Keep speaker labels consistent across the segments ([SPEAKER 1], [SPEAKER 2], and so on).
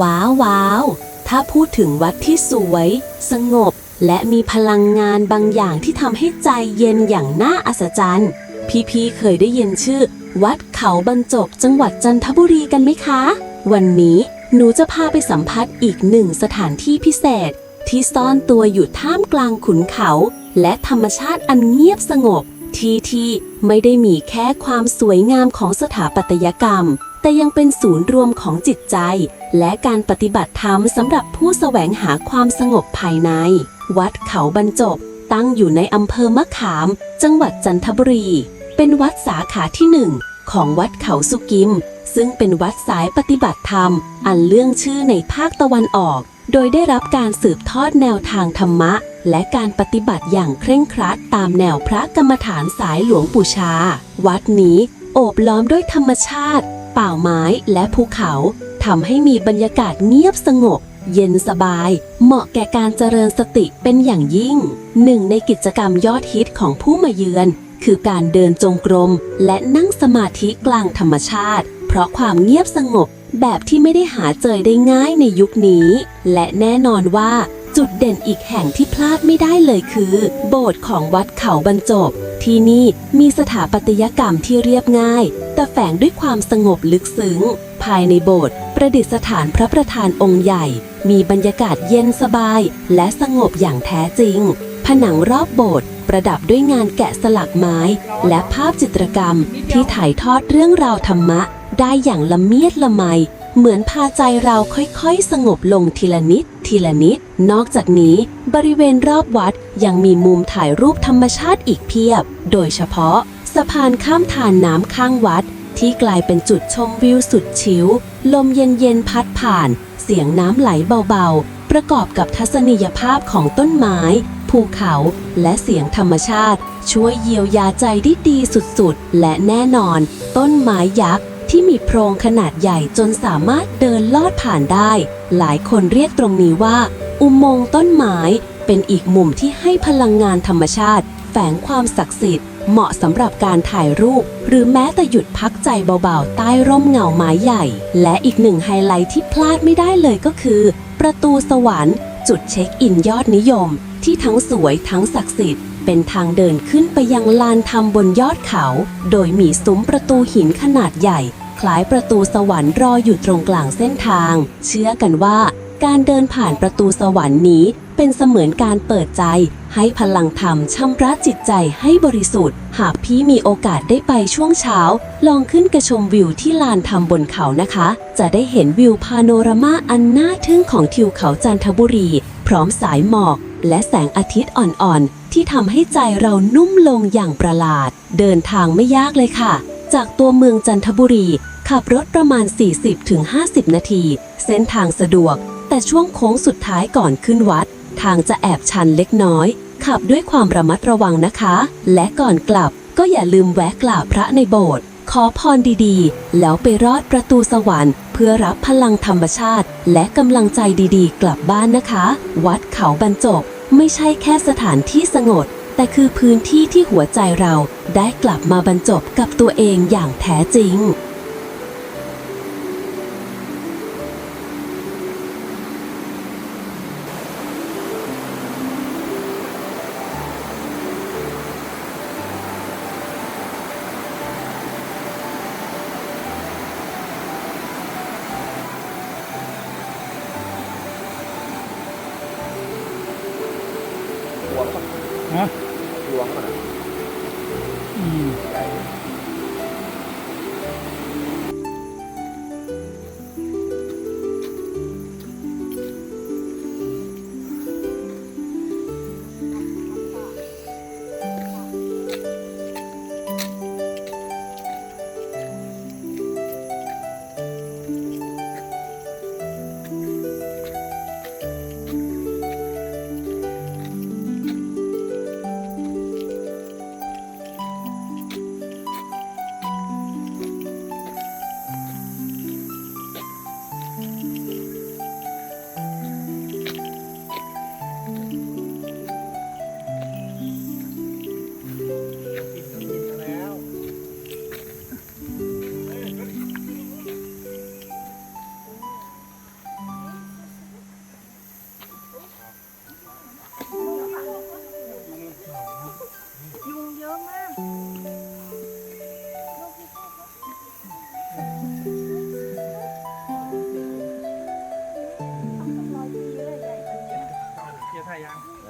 [SPEAKER 1] ว้าวว้าวถ้าพูดถึงวัดที่สวย สงบ และมีพลังงานบางอย่างที่ทำให้ใจเย็นอย่างน่าอัศจรรย์ พี่ๆเคยได้ยินชื่อ วัดเขาบรรจบจังหวัดจันทบุรีกันไหมคะ วันนี้หนูจะพาไปสัมผัสอีกหนึ่งสถานที่พิเศษ ที่ซ่อนตัวอยู่ท่ามกลางขุนเขา และธรรมชาติอันเงียบสงบ ที่ที่ไม่ได้มีแค่ความสวยงามของสถาปัตยกรรม แต่ยังเป็นศูนย์รวมของจิตใจ และการปฏิบัติธรรมสำหรับผู้แสวงหาความสงบภายใน วัดเขาบรรจบ ตั้งอยู่ในอำเภอมะขาม จังหวัดจันทบุรี เป็นวัดสาขาที่หนึ่งของวัดเขาสุกิม ซึ่งเป็นวัดสายปฏิบัติธรรม อันเรื่องชื่อในภาคตะวันออก โดยได้รับการสืบทอดแนวทางธรรมะ และการปฏิบัติอย่างเคร่งครัดตามแนวพระกรรมฐานสายหลวงปู่ชา วัดนี้โอบล้อมด้วยธรรมชาติ ป่าไม้และภูเขา ทำให้มีบรรยากาศเงียบสงบ เย็นสบาย เหมาะแก่การเจริญสติเป็นอย่างยิ่ง หนึ่งในกิจกรรมยอดฮิตของผู้มาเยือน คือการเดินจงกรม และนั่งสมาธิกลางธรรมชาติ เพราะความเงียบสงบแบบที่ไม่ได้หาเจอได้ง่ายในยุคนี้ และแน่นอนว่าจุดเด่นอีกแห่งที่พลาดไม่ได้เลยคือ โบสถ์ของวัดเขาบรรจบ ที่นี่มีสถาปัตยกรรมที่เรียบง่าย แต่แฝงด้วยความสงบลึกซึ้งายในโบสถ์ประดิษฐานพระประธานองค์ใหญ่ มีบรรยากาศเย็นสบายและสงบอย่างแท้จริง ผนังรอบโบสถ์ประดับด้วยงานแกะสลักไม้ และภาพจิตรกรรมที่ถ่ายทอดเรื่องราวธรรมะ ได้อย่างละเมียดละไม เหมือนพาใจเราค่อยๆ สงบลงทีละนิด ทีละนิด นอกจากนี้ บริเวณรอบวัดยังมีมุมถ่ายรูปธรรมชาติอีกเพียบ โดยเฉพาะ สะพานข้ามทานน้ำข้างวัด ที่กลายเป็นจุดชมวิวสุดชิว ลมเย็นๆพัดผ่าน เสียงน้ำไหลเบาๆ ประกอบกับทัศนียภาพของต้นไม้ ภูเขาและเสียงธรรมชาติ ช่วยเยียวยาใจได้ดีสุดๆ และแน่นอน ต้นไม้ยักษ์ที่มีโพรงขนาดใหญ่จนสามารถเดินลอดผ่านได้ หลายคนเรียกตรงนี้ว่า อุโมงค์ต้นไม้เป็นอีกมุมที่ให้พลังงานธรรมชาติ แฝงความศักดิ์สิทธิ์ เหมาะสำหรับการถ่ายรูป หรือแม้แต่หยุดพักใจเบาๆ ใต้ร่มเงาไม้ใหญ่ และอีกหนึ่งไฮไลท์ที่พลาดไม่ได้เลยก็คือ ประตูสวรรค์ จุดเช็คอินยอดนิยม ที่ทั้งสวยทั้งศักดิ์สิทธิ์เป็นทางเดินขึ้นไปยังลานธรรมบนยอดเขา โดยมีซุ้มประตูหินขนาดใหญ่ คล้ายประตูสวรรค์รออยู่ตรงกลางเส้นทาง เชื่อกันว่า การเดินผ่านประตูสวรรค์นี้ เป็นเสมือนการเปิดใจ ให้พลังธรรมชำระจิตใจให้บริสุทธิ์ หากพี่มีโอกาสได้ไปช่วงเช้า ลองขึ้นกระชมวิวที่ลานธรรมบนเขานะคะ จะได้เห็นวิวพาโนรามาอันน่าทึ่งของทิวเขาจันทบุรี พร้อมสายหมอกและแสงอาทิตย์อ่อนๆ ที่ทำให้ใจเรานุ่มลงอย่างประหลาด เดินทางไม่ยากเลยค่ะ จากตัวเมืองจันทบุรี ขับรถประมาณ 40-50 นาที เส้นทางสะดวก แต่ช่วงโค้งสุดท้ายก่อนขึ้นวัด ทางจะแอบชันเล็กน้อย ขับด้วยความระมัดระวังนะคะ และก่อนกลับก็อย่าลืมแวะกราบพระในโบสถ์ขอพรดีๆ แล้วไปรอดประตูสวรรค์ เพื่อรับพลังธรรมชาติ และกำลังใจดีๆ กลับบ้านนะคะ วัดเขาบรรจบ ไม่ใช่แค่สถานที่สงบแต่คือพื้นที่ที่หัวใจเราได้กลับมาบรรจบกับตัวเองอย่างแท้จริง
[SPEAKER 2] หลวงป่ะ
[SPEAKER 3] ฮะ
[SPEAKER 2] หลวงป่ะนะ
[SPEAKER 3] อืม
[SPEAKER 2] ให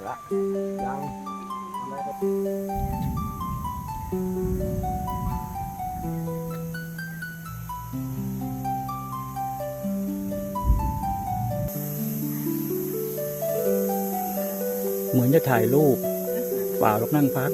[SPEAKER 2] ละยัง
[SPEAKER 3] เหมือนจะถ่ายรูปเปล่าหรอกนั่งพัก